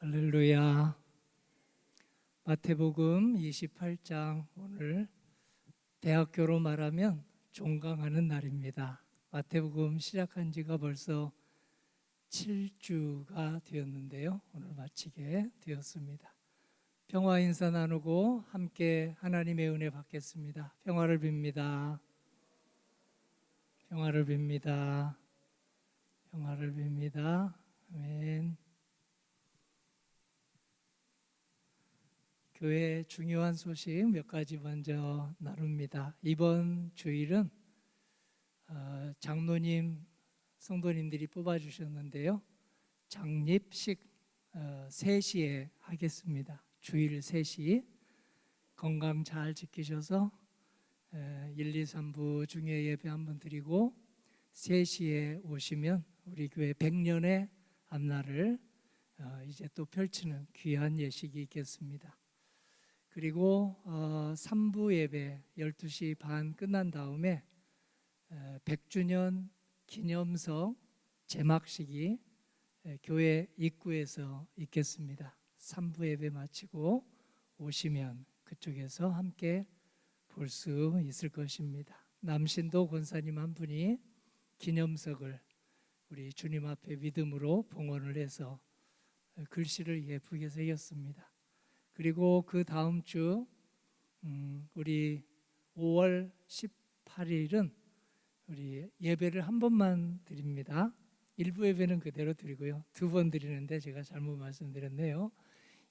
할렐루야. 마태복음 28장 오늘 대학교로 말하면 종강하는 날입니다. 마태복음 시작한 지가 벌써 7주가 되었는데요. 오늘 마치게 되었습니다. 평화 인사 나누고 함께 하나님의 은혜 받겠습니다. 평화를 빕니다. 평화를 빕니다. 평화를 빕니다. 아멘. 교회 중요한 소식 몇 가지 먼저 나눕니다. 이번 주일은 어, 장로님, 성도님들이 뽑아주셨는데요. 장립식 어, 3시에 하겠습니다. 주일 3시 건강 잘 지키셔서 1, 2, 3부 중에 예배 한번 드리고 3시에 오시면 우리 교회 100년의 앞날을 어, 이제 또 펼치는 귀한 예식이 있겠습니다. 그리고 어, 3부 예배 12시 반 끝난 다음에 에, 100주년 기념석 제막식이 에, 교회 입구에서 있겠습니다. 3부 예배 마치고 오시면 그쪽에서 함께 볼 수 있을 것입니다. 남신도 권사님 한 분이 기념석을 우리 주님 앞에 믿음으로 봉헌을 해서 글씨를 예쁘게 새겼습니다. 그리고 그 다음 주 음, 우리 5월 18일은 우리 예배를 한 번만 드립니다. 일부 예배는 그대로 드리고요. 두 번 드리는데 제가 잘못 말씀드렸네요.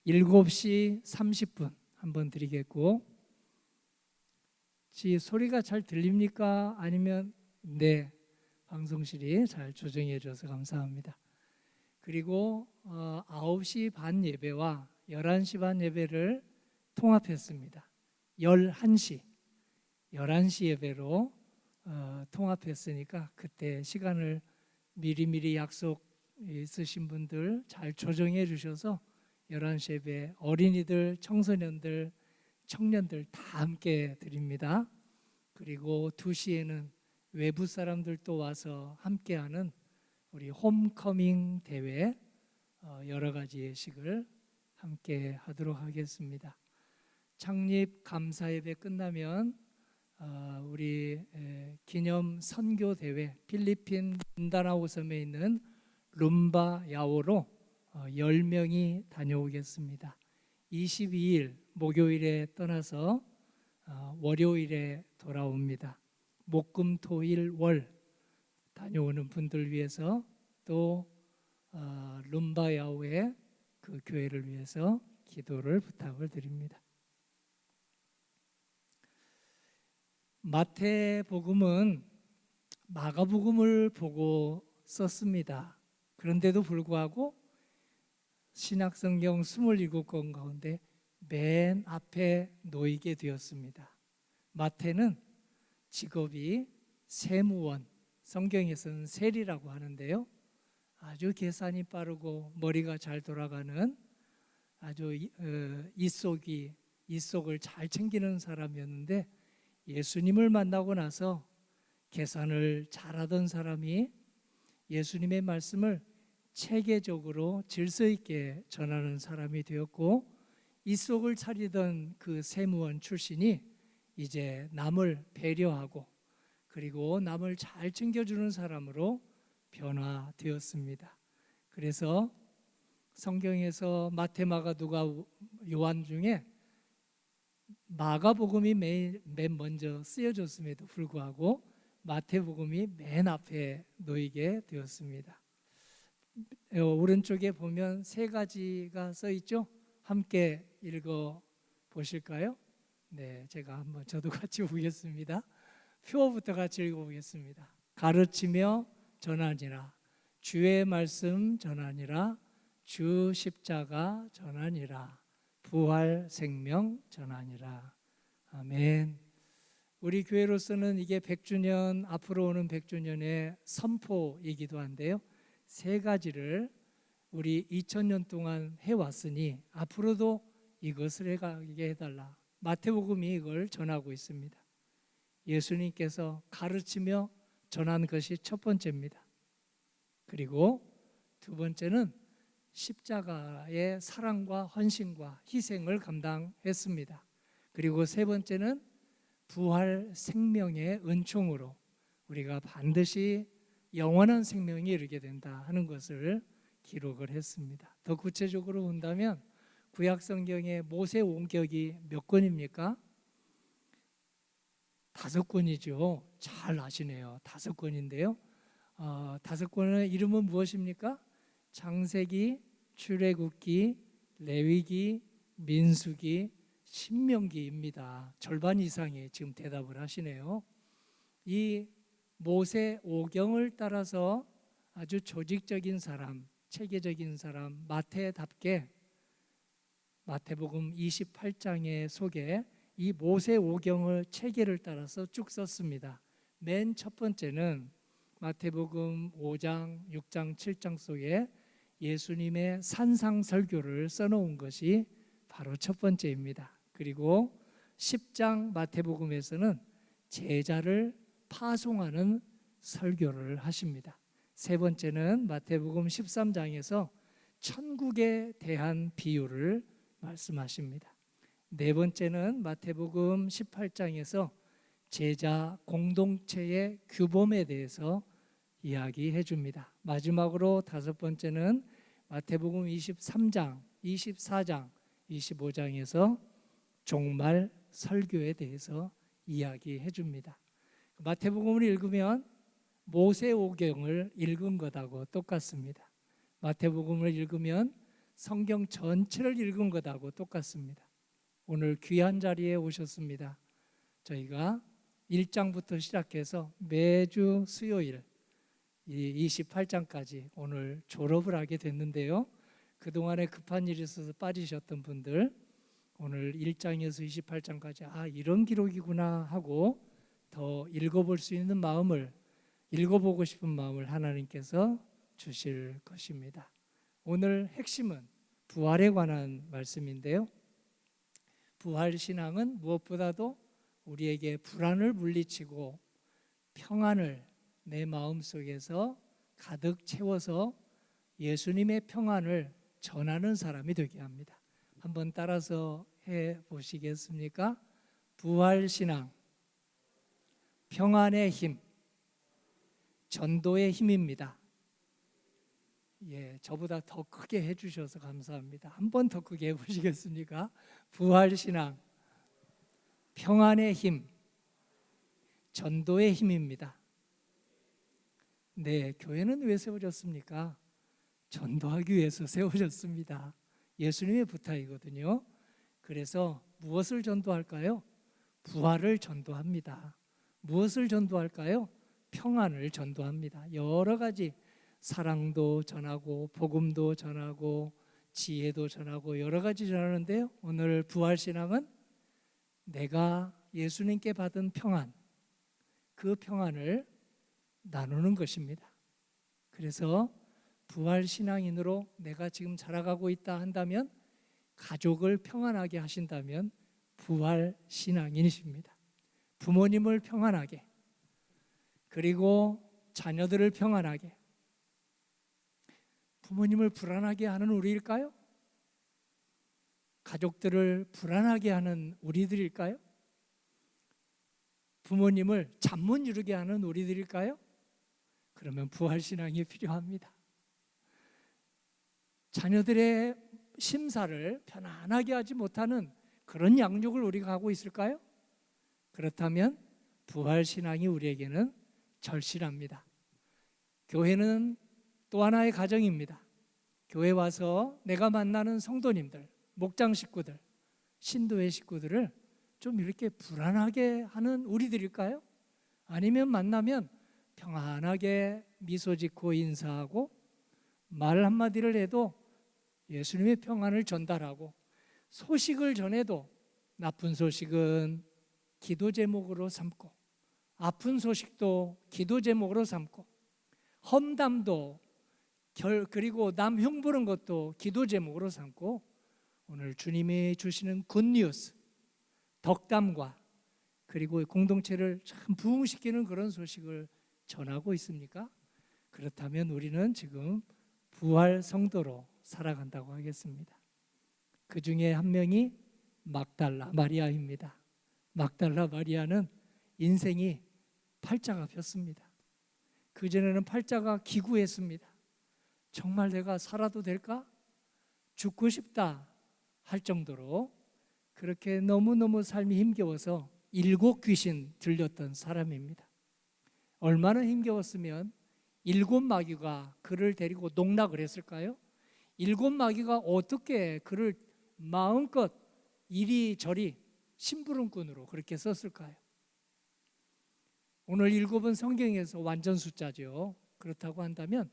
7시 30분 한 번 드리겠고 지 소리가 잘 들립니까? 아니면 네 방송실이 잘 조정해 줘서 감사합니다. 그리고 어, 9시 반 예배와 11시 반 예배를 통합했습니다. 11시 11시 예배로 어, 통합했으니까 그때 시간을 미리미리 약속 있으신 분들 잘 조정해 주셔서 11시 예배 어린이들, 청소년들, 청년들 다 함께 드립니다. 그리고 2시에는 외부 사람들도 와서 함께하는 우리 홈커밍 대회 어, 여러 가지 예식을 함께 하도록 하겠습니다. 창립 감사 예배 끝나면 어, 우리 기념 선교 대회 필리핀 민다나오 섬에 있는 룸바 야오로 10명이 다녀오겠습니다. 22일 목요일에 떠나서 어, 월요일에 돌아옵니다. 목금 토일 월 다녀오는 분들 위해서 또 룸바 야오의 그 교회를 위해서 기도를 부탁을 드립니다. 마태복음은 마가복음을 보고 썼습니다. 그런데도 불구하고 신약성경 27권 가운데 맨 앞에 놓이게 되었습니다. 마태는 직업이 세무원, 성경에서는 세리라고 하는데요. 아주 계산이 빠르고 머리가 잘 돌아가는 아주 이속이 이속을 잘 챙기는 사람이었는데 예수님을 만나고 나서 계산을 잘하던 사람이 예수님의 말씀을 체계적으로 질서 있게 전하는 사람이 되었고 이속을 차리던 그 세무원 출신이 이제 남을 배려하고 그리고 남을 잘 챙겨주는 사람으로 변화되었습니다. 그래서 성경에서 마태, 마가, 누가, 요한 중에 마가복음이 맨, 맨 먼저 쓰여졌음에도 불구하고 마태복음이 맨 앞에 놓이게 되었습니다. 어, 오른쪽에 보면 세 가지가 써 있죠. 함께 읽어 보실까요? 네, 제가 한번 저도 같이 보겠습니다. 표부터 같이 읽어 보겠습니다. 가르치며 전하니라 주의 말씀 전하니라 주 십자가 전하니라 부활 생명 전하니라 아멘. 우리 교회로서는 이게 100주년 앞으로 오는 100주년의 선포이기도 한데요. 세 가지를 우리 2000년 동안 해 왔으니 앞으로도 이것을 해가게 해달라. 마태복음이 이걸 전하고 있습니다. 예수님께서 가르치며 전한 것이 첫 번째입니다. 그리고 두 번째는 십자가의 사랑과 헌신과 희생을 감당했습니다. 그리고 세 번째는 부활 생명의 은총으로 우리가 반드시 영원한 생명에 이르게 된다 하는 것을 기록을 했습니다. 더 구체적으로 본다면 구약 성경의 모세 원격이 몇 권입니까? 다섯 권이죠. 잘 아시네요. 다섯 권인데요. 어, 다섯 권의 이름은 무엇입니까? 창세기, 출애굽기, 레위기, 민수기, 신명기입니다. 절반 이상이 지금 대답을 하시네요. 이 모세 오경을 따라서 아주 조직적인 사람, 체계적인 사람 마태답게 마태복음 28장의 속에 이 모세 오경을 체계를 따라서 쭉 썼습니다. 맨 첫 번째는 마태복음 5장, 6장, 7장 속에 예수님의 산상 설교를 써놓은 것이 바로 첫 번째입니다. 그리고 10장 마태복음에서는 제자를 파송하는 설교를 하십니다. 세 번째는 마태복음 13장에서 천국에 대한 비유를 말씀하십니다. 네 번째는 마태복음 18장에서 제자 공동체의 규범에 대해서 이야기해 줍니다. 마지막으로 다섯 번째는 마태복음 23장, 24장, 25장에서 종말 설교에 대해서 이야기해 줍니다. 마태복음을 읽으면 모세오경을 읽은 것하고 똑같습니다. 마태복음을 읽으면 성경 전체를 읽은 것하고 똑같습니다. 오늘 귀한 자리에 오셨습니다. 저희가 1장부터 시작해서 매주 수요일 이 28장까지 오늘 졸업을 하게 됐는데요. 그동안에 급한 일이 있어서 빠지셨던 분들 오늘 1장에서 28장까지 아 이런 기록이구나 하고 더 읽어볼 수 있는 마음을 읽어보고 싶은 마음을 하나님께서 주실 것입니다. 오늘 핵심은 부활에 관한 말씀인데요. 부활 신앙은 무엇보다도 우리에게 불안을 물리치고 평안을 내 마음 속에서 가득 채워서 예수님의 평안을 전하는 사람이 되게 합니다. 한번 따라서 해 보시겠습니까? 부활 신앙, 평안의 힘, 전도의 힘입니다. 예, 저보다 더 크게 해주셔서 감사합니다. 한 번 더 크게 해보시겠습니까? 부활 신앙, 평안의 힘, 전도의 힘입니다. 네, 교회는 왜 세워졌습니까? 전도하기 위해서 세워졌습니다. 예수님의 부탁이거든요. 그래서 무엇을 전도할까요? 부활을 전도합니다. 무엇을 전도할까요? 평안을 전도합니다. 여러 가지 사랑도 전하고 복음도 전하고 지혜도 전하고 여러 가지 전하는데요. 오늘 부활 신앙은 내가 예수님께 받은 평안 그 평안을 나누는 것입니다. 그래서 부활 신앙인으로 내가 지금 자라가고 있다 한다면 가족을 평안하게 하신다면 부활 신앙인이십니다. 부모님을 평안하게 그리고 자녀들을 평안하게 부모님을 불안하게 하는 우리일까요? 가족들을 불안하게 하는 우리들일까요? 부모님을 잠 못 이루게 하는 우리들일까요? 그러면 부활 신앙이 필요합니다. 자녀들의 심사를 편안하게 하지 못하는 그런 양육을 우리가 하고 있을까요? 그렇다면 부활 신앙이 우리에게는 절실합니다. 교회는 또 하나의 가정입니다. 교회 와서 내가 만나는 성도님들, 목장 식구들, 신도의 식구들을 좀 이렇게 불안하게 하는 우리들일까요? 아니면 만나면 평안하게 미소 짓고 인사하고 말 한마디를 해도 예수님의 평안을 전달하고 소식을 전해도 나쁜 소식은 기도 제목으로 삼고 아픈 소식도 기도 제목으로 삼고 험담도 결 그리고 남 흉보는 것도 기도 제목으로 삼고 오늘 주님이 주시는 굿뉴스 덕담과 그리고 공동체를 참 부흥시키는 그런 소식을 전하고 있습니까? 그렇다면 우리는 지금 부활 성도로 살아간다고 하겠습니다. 그 중에 한 명이 막달라 마리아입니다. 막달라 마리아는 인생이 팔자가 폈습니다. 그전에는 팔자가 기구했습니다. 정말 내가 살아도 될까? 죽고 싶다 할 정도로 그렇게 너무너무 삶이 힘겨워서 일곱 귀신 들렸던 사람입니다. 얼마나 힘겨웠으면 일곱 마귀가 그를 데리고 농락을 했을까요? 일곱 마귀가 어떻게 그를 마음껏 이리저리 심부름꾼으로 그렇게 썼을까요? 오늘 일곱은 성경에서 완전 숫자죠. 그렇다고 한다면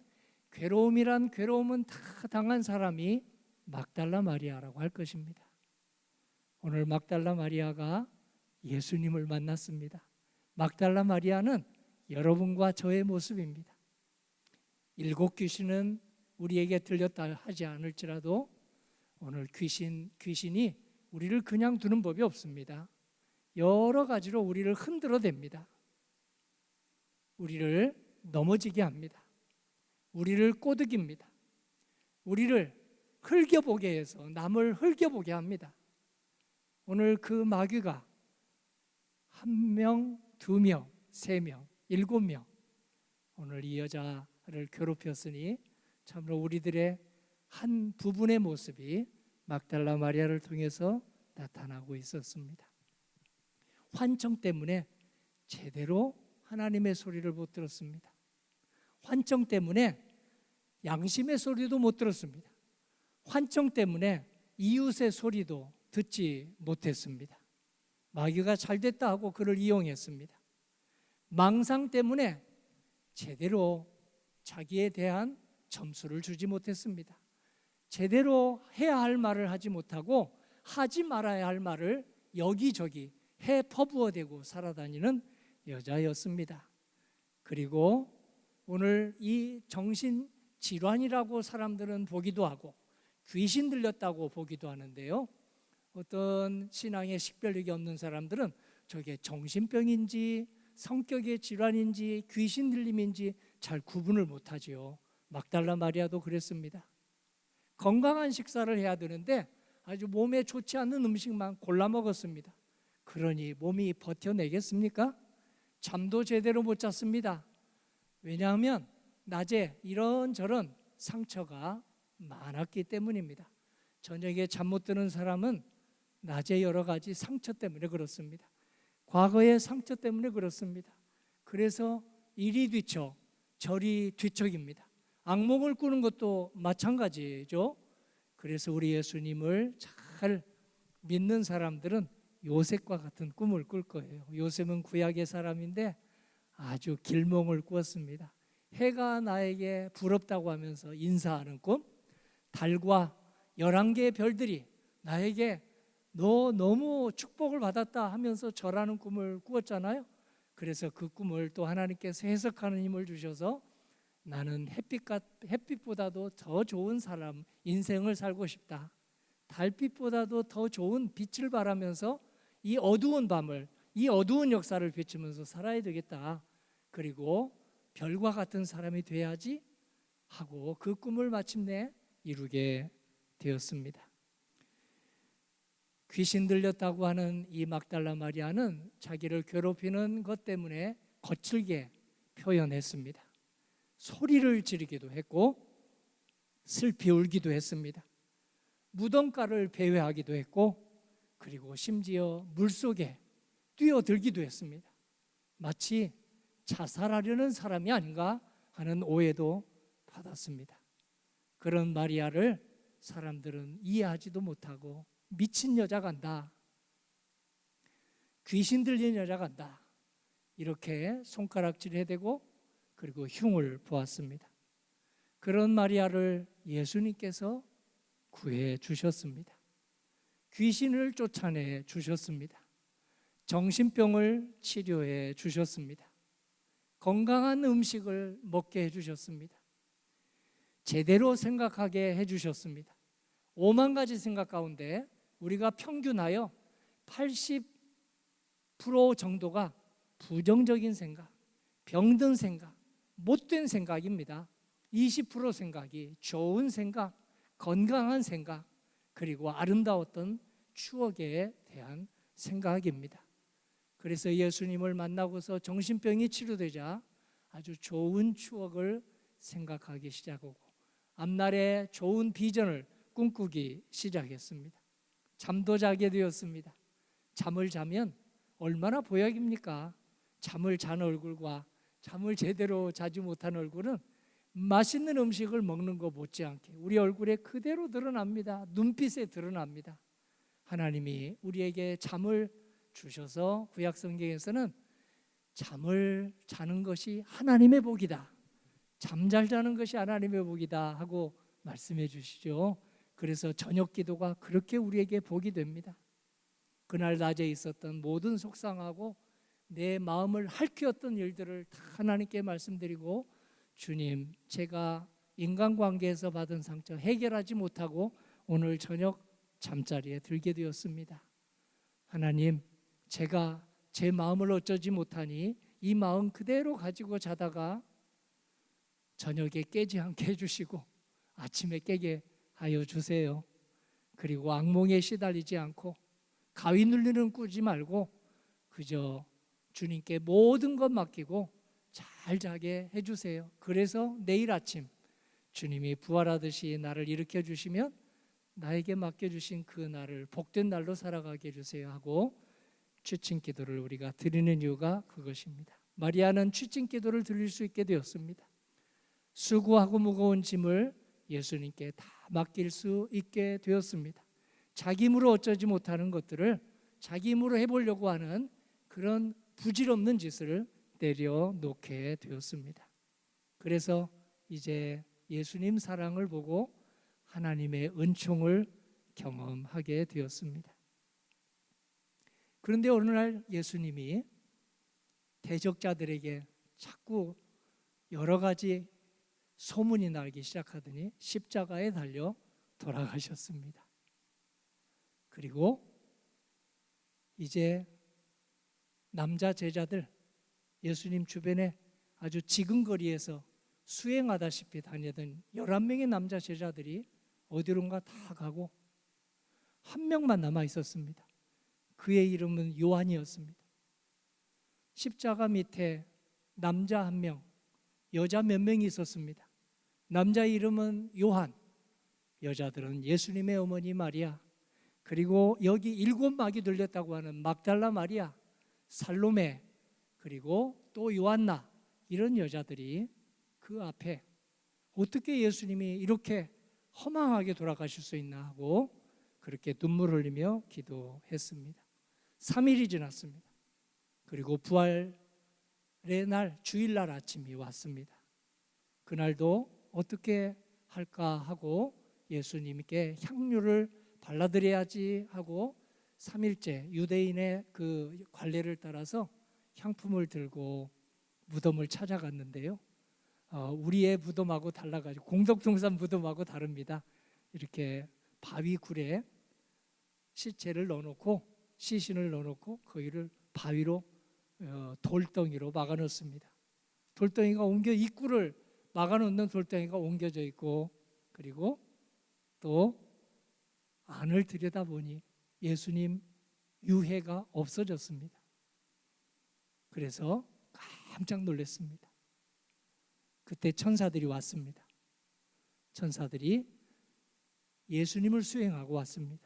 괴로움이란 괴로움은 다 당한 사람이 막달라 마리아라고 할 것입니다. 오늘 막달라 마리아가 예수님을 만났습니다. 막달라 마리아는 여러분과 저의 모습입니다. 일곱 귀신은 우리에게 들렸다 하지 않을지라도 오늘 귀신 귀신이 우리를 그냥 두는 법이 없습니다. 여러 가지로 우리를 흔들어 댑니다. 우리를 넘어지게 합니다. 우리를 꼬드깁니다. 우리를 흘겨보게 해서 남을 흘겨보게 합니다. 오늘 그 마귀가 한 명, 두 명, 세 명, 일곱 명 오늘 이 여자를 괴롭혔으니 참으로 우리들의 한 부분의 모습이 막달라 마리아를 통해서 나타나고 있었습니다. 환청 때문에 제대로 하나님의 소리를 못 들었습니다. 환청 때문에 양심의 소리도 못 들었습니다. 환청 때문에 이웃의 소리도 듣지 못했습니다. 마귀가 잘 됐다 하고 그를 이용했습니다. 망상 때문에 제대로 자기에 대한 점수를 주지 못했습니다. 제대로 해야 할 말을 하지 못하고 하지 말아야 할 말을 여기저기 해 퍼부어대고 살아다니는 여자였습니다. 그리고 오늘 이 정신 질환이라고 사람들은 보기도 하고 귀신 들렸다고 보기도 하는데요. 어떤 신앙에 식별력이 없는 사람들은 저게 정신병인지 성격의 질환인지 귀신 들림인지 잘 구분을 못하지요. 막달라 마리아도 그랬습니다. 건강한 식사를 해야 되는데 아주 몸에 좋지 않는 음식만 골라 먹었습니다. 그러니 몸이 버텨내겠습니까? 잠도 제대로 못 잤습니다. 왜냐하면 낮에 이런저런 상처가 많았기 때문입니다. 저녁에 잠 못 드는 사람은 낮에 여러 가지 상처 때문에 그렇습니다. 과거의 상처 때문에 그렇습니다. 그래서 이리 뒤척, 저리 뒤척입니다. 악몽을 꾸는 것도 마찬가지죠. 그래서 우리 예수님을 잘 믿는 사람들은 요셉과 같은 꿈을 꿀 거예요. 요셉은 구약의 사람인데 아주 길몽을 꾸었습니다. 해가 나에게 부럽다고 하면서 인사하는 꿈, 달과 열한 개의 별들이 나에게 너 너무 축복을 받았다 하면서 절하는 꿈을 꾸었잖아요. 그래서 그 꿈을 또 하나님께서 해석하는 힘을 주셔서 나는 햇빛과 햇빛보다도 더 좋은 사람 인생을 살고 싶다. 달빛보다도 더 좋은 빛을 바라면서 이 어두운 밤을 이 어두운 역사를 비추면서 살아야 되겠다. 그리고 별과 같은 사람이 돼야지 하고 그 꿈을 마침내 이루게 되었습니다. 귀신 들렸다고 하는 이 막달라 마리아는 자기를 괴롭히는 것 때문에 거칠게 표현했습니다. 소리를 지르기도 했고 슬피 울기도 했습니다. 무덤가를 배회하기도 했고 그리고 심지어 물속에 뛰어들기도 했습니다. 마치 자살하려는 사람이 아닌가 하는 오해도 받았습니다. 그런 마리아를 사람들은 이해하지도 못하고 미친 여자 간다. 귀신 들린 여자 간다. 이렇게 손가락질 해대고 그리고 흉을 보았습니다. 그런 마리아를 예수님께서 구해 주셨습니다. 귀신을 쫓아내 주셨습니다. 정신병을 치료해 주셨습니다. 건강한 음식을 먹게 해 주셨습니다. 제대로 생각하게 해 주셨습니다. 5만 가지 생각 가운데 우리가 평균하여 80% 정도가 부정적인 생각, 병든 생각, 못된 생각입니다. 20% 생각이 좋은 생각, 건강한 생각 그리고 아름다웠던 추억에 대한 생각입니다. 그래서 예수님을 만나고서 정신병이 치료되자 아주 좋은 추억을 생각하기 시작하고 앞날에 좋은 비전을 꿈꾸기 시작했습니다. 잠도 자게 되었습니다. 잠을 자면 얼마나 보약입니까? 잠을 잔 얼굴과 잠을 제대로 자지 못한 얼굴은 맛있는 음식을 먹는 것 못지않게 우리 얼굴에 그대로 드러납니다. 눈빛에 드러납니다. 하나님이 우리에게 잠을 주셔서 구약 성경에서는 잠을 자는 것이 하나님의 복이다. 잠 잘 자는 것이 하나님의 복이다 하고 말씀해 주시죠. 그래서 저녁 기도가 그렇게 우리에게 복이 됩니다. 그날 낮에 있었던 모든 속상하고 내 마음을 핥혔던 일들을 다 하나님께 말씀드리고 주님, 제가 인간관계에서 받은 상처 해결하지 못하고 오늘 저녁 잠자리에 들게 되었습니다. 하나님, 제가 제 마음을 어쩌지 못하니 이 마음 그대로 가지고 자다가 저녁에 깨지 않게 해주시고 아침에 깨게 하여 주세요. 그리고 악몽에 시달리지 않고 가위 눌리는 꾸지 말고 그저 주님께 모든 것 맡기고 잘 자게 해주세요. 그래서 내일 아침 주님이 부활하듯이 나를 일으켜 주시면 나에게 맡겨주신 그 날을 복된 날로 살아가게 해주세요 하고 취침 기도를 우리가 드리는 이유가 그것입니다. 마리아는 취침 기도를 드릴 수 있게 되었습니다. 수고하고 무거운 짐을 예수님께 다 맡길 수 있게 되었습니다. 자기 힘으로 어쩌지 못하는 것들을 자기 힘으로 해보려고 하는 그런 부질없는 짓을 내려놓게 되었습니다. 그래서 이제 예수님 사랑을 보고 하나님의 은총을 경험하게 되었습니다. 그런데 어느 날 예수님이 대적자들에게 자꾸 여러 가지 소문이 나기 시작하더니 십자가에 달려 돌아가셨습니다. 그리고 이제 남자 제자들 예수님 주변에 아주 지근거리에서 수행하다시피 다니던 11명의 남자 제자들이 어디론가 다 가고 한 명만 남아 있었습니다. 그의 이름은 요한이었습니다. 십자가 밑에 남자 한 명, 여자 몇 명이 있었습니다. 남자 이름은 요한, 여자들은 예수님의 어머니 마리아, 그리고 여기 일곱 막이 들렸다고 하는 막달라 마리아, 살로메, 그리고 또 요한나 이런 여자들이 그 앞에 어떻게 예수님이 이렇게 허망하게 돌아가실 수 있나 하고 그렇게 눈물 흘리며 기도했습니다. 3일이 지났습니다. 그리고 부활의 날 주일날 아침이 왔습니다. 그날도 어떻게 할까 하고 예수님께 향유를 발라드려야지 하고 3일째 유대인의 그 관례를 따라서 향품을 들고 무덤을 찾아갔는데요. 어, 우리의 무덤하고 달라가지고 공덕동산 무덤하고 다릅니다. 이렇게 바위 굴에 시체를 넣어놓고 시신을 넣어놓고 거기를 바위로 어, 돌덩이로 막아놓습니다. 돌덩이가 옮겨 입구를 막아놓는 돌덩이가 옮겨져 있고 그리고 또 안을 들여다보니 예수님 유해가 없어졌습니다. 그래서 깜짝 놀랐습니다. 그때 천사들이 왔습니다. 천사들이 예수님을 수행하고 왔습니다.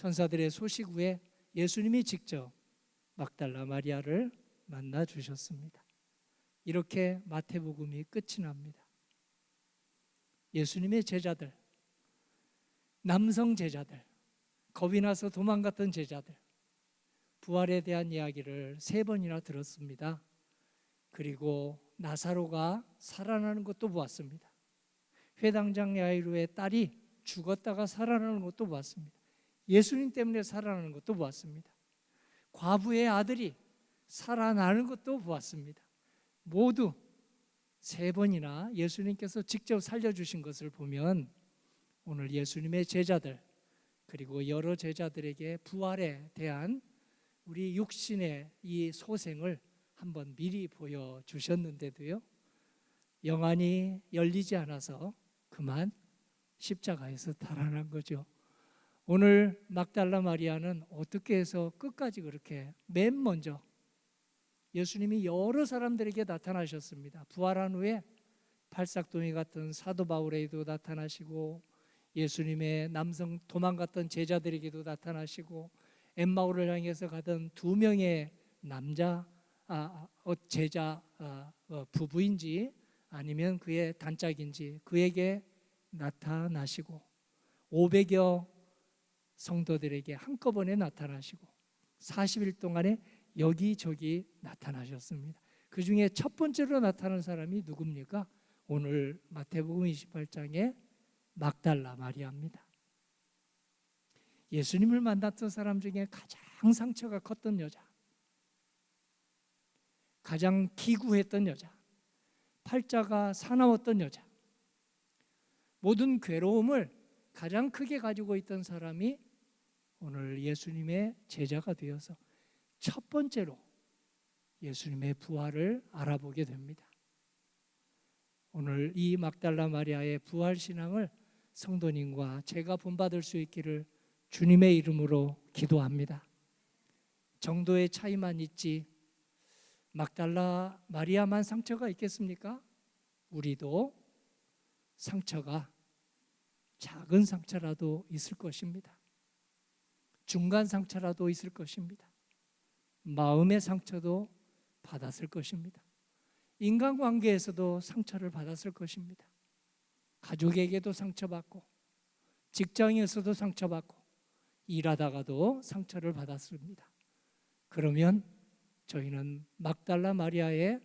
천사들의 소식 후에 예수님이 직접 막달라 마리아를 만나 주셨습니다. 이렇게 마태복음이 끝이 납니다. 예수님의 제자들, 남성 제자들, 겁이 나서 도망갔던 제자들, 부활에 대한 이야기를 세 번이나 들었습니다. 그리고 나사로가 살아나는 것도 보았습니다. 회당장 야이루의 딸이 죽었다가 살아나는 것도 보았습니다. 예수님 때문에 살아나는 것도 보았습니다. 과부의 아들이 살아나는 것도 보았습니다. 모두 세 번이나 예수님께서 직접 살려주신 것을 보면 오늘 예수님의 제자들 그리고 여러 제자들에게 부활에 대한 우리 육신의 이 소생을 한번 미리 보여 주셨는데도요 영안이 열리지 않아서 그만 십자가에서 달아난 거죠. 오늘 막달라 마리아는 어떻게 해서 끝까지 그렇게 맨 먼저 예수님이 여러 사람들에게 나타나셨습니다. 부활한 후에 팔싹동이 같은 사도 바울에게도 나타나시고 예수님의 남성 도망갔던 제자들에게도 나타나시고 엠마오를 향해서 가던 두 명의 남자 아, 어, 제자 아, 어, 부부인지 아니면 그의 단짝인지 그에게 나타나시고 500여 성도들에게 한꺼번에 나타나시고 40일 동안에 여기저기 나타나셨습니다. 그 중에 첫 번째로 나타난 사람이 누굽니까? 오늘 마태복음 28장에 막달라 마리아입니다. 예수님을 만났던 사람 중에 가장 상처가 컸던 여자, 가장 기구했던 여자, 팔자가 사나웠던 여자, 모든 괴로움을 가장 크게 가지고 있던 사람이 오늘 예수님의 제자가 되어서 첫 번째로 예수님의 부활을 알아보게 됩니다. 오늘 이 막달라 마리아의 부활 신앙을 성도님과 제가 본받을 수 있기를 주님의 이름으로 기도합니다. 정도의 차이만 있지 막달라 마리아만 상처가 있겠습니까? 우리도 상처가 작은 상처라도 있을 것입니다. 중간 상처라도 있을 것입니다. 마음의 상처도 받았을 것입니다. 인간관계에서도 상처를 받았을 것입니다. 가족에게도 상처받고 직장에서도 상처받고 일하다가도 상처를 받았습니다. 그러면 저희는 막달라 마리아의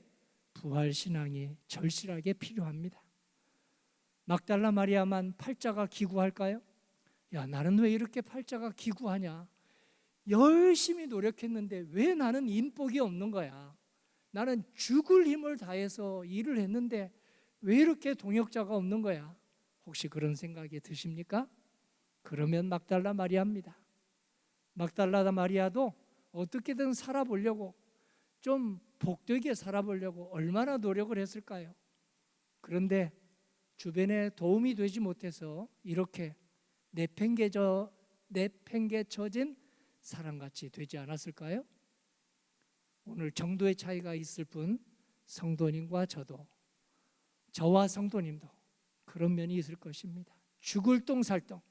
부활 신앙이 절실하게 필요합니다. 막달라 마리아만 팔자가 기구할까요? 야, 나는 왜 이렇게 팔자가 기구하냐? 열심히 노력했는데 왜 나는 인복이 없는 거야? 나는 죽을 힘을 다해서 일을 했는데 왜 이렇게 동역자가 없는 거야? 혹시 그런 생각이 드십니까? 그러면 막달라 마리아입니다. 막달라 마리아도 어떻게든 살아보려고 좀 복되게 살아보려고 얼마나 노력을 했을까요? 그런데 주변에 도움이 되지 못해서 이렇게 내팽개져 내팽개쳐진 사람같이 되지 않았을까요? 오늘 정도의 차이가 있을 뿐 성도님과 저도 저와 성도님도 그런 면이 있을 것입니다. 죽을 똥살똥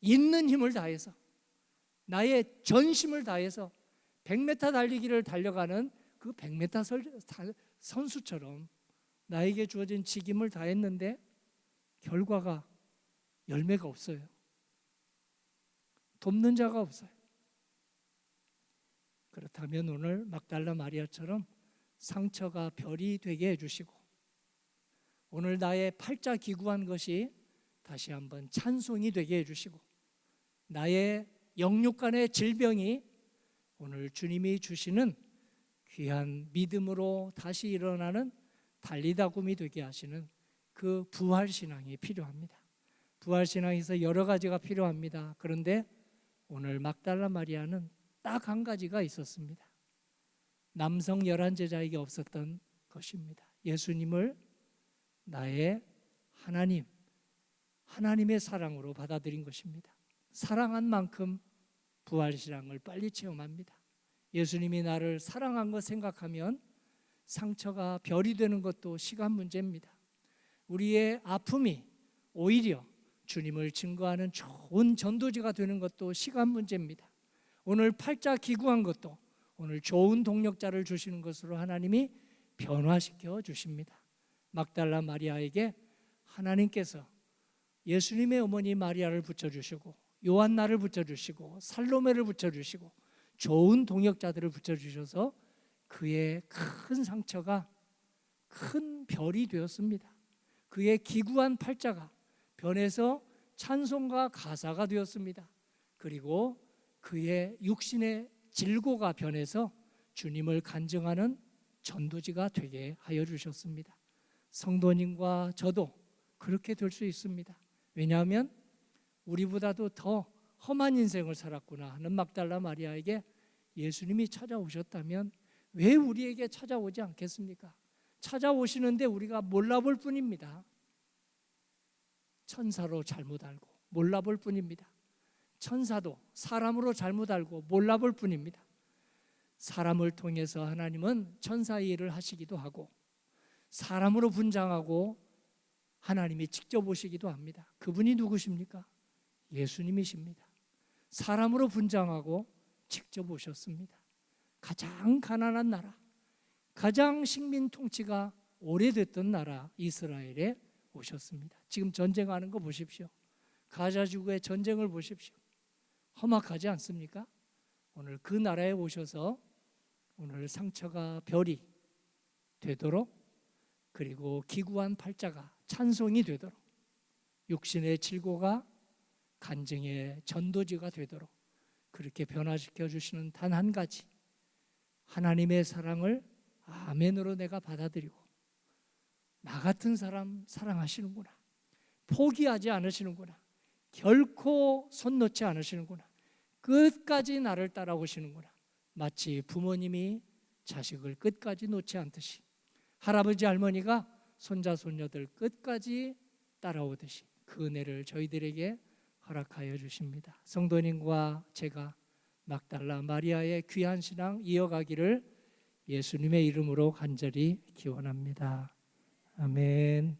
있는 힘을 다해서 나의 전심을 다해서 100m 달리기를 달려가는 그 100m 선수처럼 나에게 주어진 직임을 다했는데 결과가 열매가 없어요. 돕는 자가 없어요. 그렇다면 오늘 막달라 마리아처럼 상처가 별이 되게 해주시고 오늘 나의 팔자 기구한 것이 다시 한번 찬송이 되게 해주시고 나의 영육간의 질병이 오늘 주님이 주시는 귀한 믿음으로 다시 일어나는 달리다 굼이 되게 하시는 그 부활 신앙이 필요합니다. 부활 신앙에서 여러 가지가 필요합니다. 그런데 오늘 막달라 마리아는 딱 한 가지가 있었습니다. 남성 열한 제자에게 없었던 것입니다. 예수님을 나의 하나님, 하나님의 사랑으로 받아들인 것입니다. 사랑한 만큼 부활 신앙을 빨리 체험합니다. 예수님이 나를 사랑한 것 생각하면 상처가 별이 되는 것도 시간 문제입니다. 우리의 아픔이 오히려 주님을 증거하는 좋은 전도지가 되는 것도 시간 문제입니다. 오늘 팔자 기구한 것도 오늘 좋은 동력자를 주시는 것으로 하나님이 변화시켜 주십니다. 막달라 마리아에게 하나님께서 예수님의 어머니 마리아를 붙여주시고 요한나를 붙여주시고 살로메를 붙여주시고 좋은 동역자들을 붙여주셔서 그의 큰 상처가 큰 별이 되었습니다. 그의 기구한 팔자가 변해서 찬송과 가사가 되었습니다. 그리고 그의 육신의 질고가 변해서 주님을 간증하는 전도지가 되게 하여 주셨습니다. 성도님과 저도 그렇게 될 수 있습니다. 왜냐하면 우리보다도 더 험한 인생을 살았구나 하는 막달라 마리아에게 예수님이 찾아오셨다면 왜 우리에게 찾아오지 않겠습니까? 찾아오시는데 우리가 몰라볼 뿐입니다. 천사로 잘못 알고 몰라볼 뿐입니다. 천사도 사람으로 잘못 알고 몰라볼 뿐입니다. 사람을 통해서 하나님은 천사의 일을 하시기도 하고 사람으로 분장하고 하나님이 직접 오시기도 합니다. 그분이 누구십니까? 예수님이십니다. 사람으로 분장하고 직접 오셨습니다. 가장 가난한 나라, 가장 식민 통치가 오래됐던 나라 이스라엘에 오셨습니다. 지금 전쟁하는 거 보십시오. 가자 지구의 전쟁을 보십시오. 험악하지 않습니까? 오늘 그 나라에 오셔서 오늘 상처가 별이 되도록 그리고 기구한 팔자가 찬송이 되도록 육신의 질고가 간증의 전도지가 되도록 그렇게 변화시켜 주시는 단 한 가지 하나님의 사랑을 아멘으로 내가 받아들이고 나 같은 사람 사랑하시는구나 포기하지 않으시는구나 결코 손 놓지 않으시는구나 끝까지 나를 따라오시는구나 마치 부모님이 자식을 끝까지 놓지 않듯이 할아버지 할머니가 손자 손녀들 끝까지 따라오듯이 그 은혜를 저희들에게 허락하여 주십니다. 성도님과 제가 막달라 마리아의 귀한 신앙 이어가기를 예수님의 이름으로 간절히 기원합니다. 아멘.